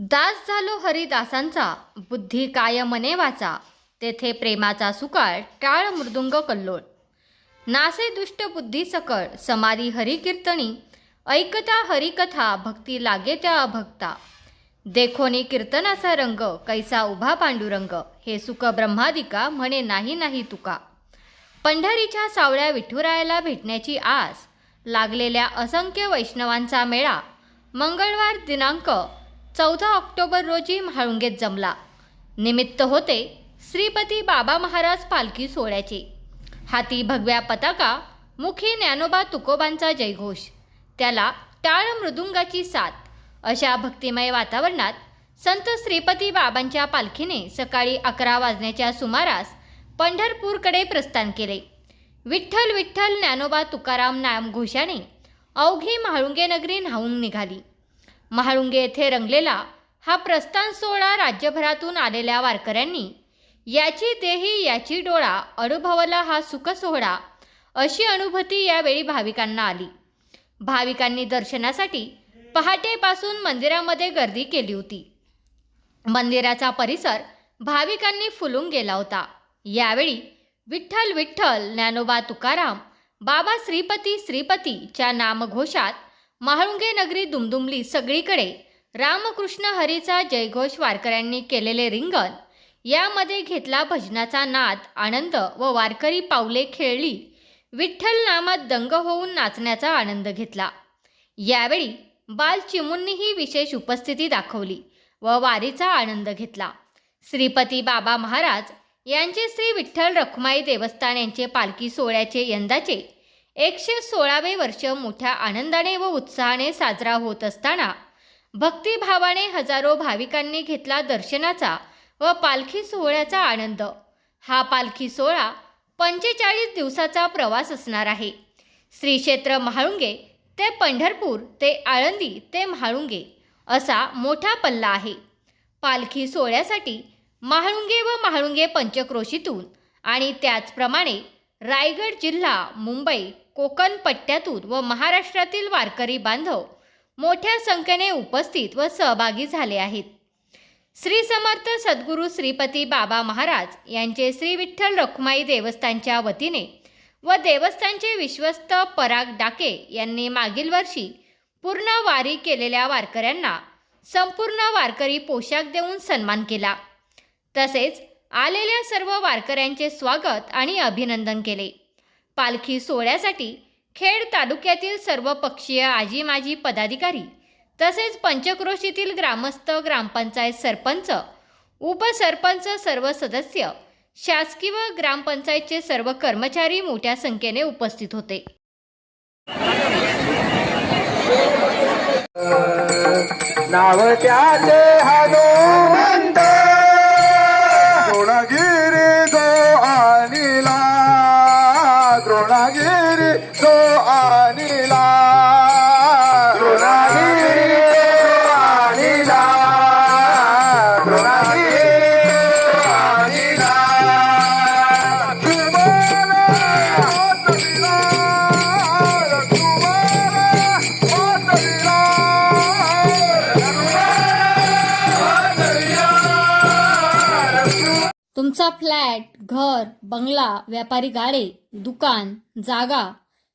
दास झालो हरिदासांचा बुद्धी काय मने वाचा तेथे प्रेमाचा सुकाळ टाळ मृदुंग कल्लोळ. नासे दुष्ट बुद्धी सकळ समाधी हरिकीर्तनी ऐकता हरिकथा भक्ती लागे त्या अभक्ता. देखोनी कीर्तनाचा रंग कैसा उभा पांडुरंग हे सुख ब्रह्मादिका म्हणे नाही नाही तुका. पंढरीच्या सावळ्या विठुरायाला भेटण्याची आस लागलेल्या असंख्य वैष्णवांचा मेळा मंगळवार दिनांक चौदा ऑक्टोबर रोजी म्हाळुंगेत जमला. निमित्त होते श्रीपती बाबा महाराज पालखी सोहळ्याचे. हाती भगव्या पताका मुखी ज्ञानोबा तुकोबांचा जयघोष त्याला टाळ मृदुंगाची साथ. अशा भक्तिमय वातावरणात संत श्रीपती बाबांच्या पालखीने सकाळी अकरा वाजण्याच्या सुमारास पंढरपूरकडे प्रस्थान केले. विठ्ठल विठ्ठल ज्ञानोबा तुकाराम नामघोषाने अवघी म्हाळुंगे नगरी न्हावून निघाली. महाळुंगे येथे रंगलेला हा प्रस्थान सोहळा राज्यभरातून आलेल्या वारकऱ्यांनी याची देही याची डोळा अनुभवला हा सुख सोहळा अशी अनुभूती यावेळी भाविकांना आली. भाविकांनी दर्शनासाठी पहाटेपासून मंदिरामध्ये गर्दी केली होती. मंदिराचा परिसर भाविकांनी फुलून गेला होता. यावेळी विठ्ठल विठ्ठल ज्ञानोबा तुकाराम बाबा श्रीपती श्रीपतीच्या नामघोषात महाळुंगे नगरी दुमदुमली सगळीकडे रामकृष्ण हरीचा जयघोष वारकऱ्यांनी केलेले रिंगण. यामध्ये घेतला भजनाचा नाद आनंद व वारकरी पावले खेळली. विठ्ठल नामात दंग होऊन नाचण्याचा आनंद घेतला. यावेळी बाल चिमूंनीही विशेष उपस्थिती दाखवली व वारीचा आनंद घेतला. श्रीपती बाबा महाराज यांचे श्री विठ्ठल रखुमाई देवस्थान यांचे पालखी सोहळ्याचे यंदाचे एकशे सोळावे वर्ष मोठ्या आनंदाने व उत्साहाने साजरा होत असताना भक्तिभावाने हजारो भाविकांनी घेतला दर्शनाचा व पालखी सोहळ्याचा आनंद. हा पालखी सोहळा पंचेचाळीस दिवसाचा प्रवास असणार आहे. श्री क्षेत्र म्हाळुंगे ते पंढरपूर ते आळंदी ते म्हाळुंगे असा मोठा पल्ला आहे. पालखी सोहळ्यासाठी म्हाळुंगे व म्हाळुंगे पंचक्रोशीतून आणि त्याचप्रमाणे रायगड जिल्हा मुंबई कोकण पट्ट्यातून व महाराष्ट्रातील वारकरी बांधव मोठ्या संख्येने उपस्थित व सहभागी झाले आहेत. श्री समर्थ सद्गुरू श्रीपती बाबा महाराज यांचे श्री विठ्ठल रखुमाई देवस्थानच्या वतीने व देवस्थानचे विश्वस्त पराग डाके यांनी मागील वर्षी पूर्ण वारी केलेल्या वारकऱ्यांना संपूर्ण वारकरी पोशाख देऊन सन्मान केला. तसेच आलेल्या सर्व वारकऱ्यांचे स्वागत आणि अभिनंदन केले. पालखी सोहळ्यासाठी खेड तालुक्यातील सर्व पक्षीय आजी माजी पदाधिकारी तसेच पंचक्रोशीतील ग्रामस्थ ग्रामपंचायत सरपंच उपसरपंच सर्व सदस्य शासकीय व ग्रामपंचायतचे सर्व कर्मचारी मोठ्या संख्येने उपस्थित होते. नाव तुमचा फ्लॅट घर बंगला व्यापारी गाडे दुकान जागा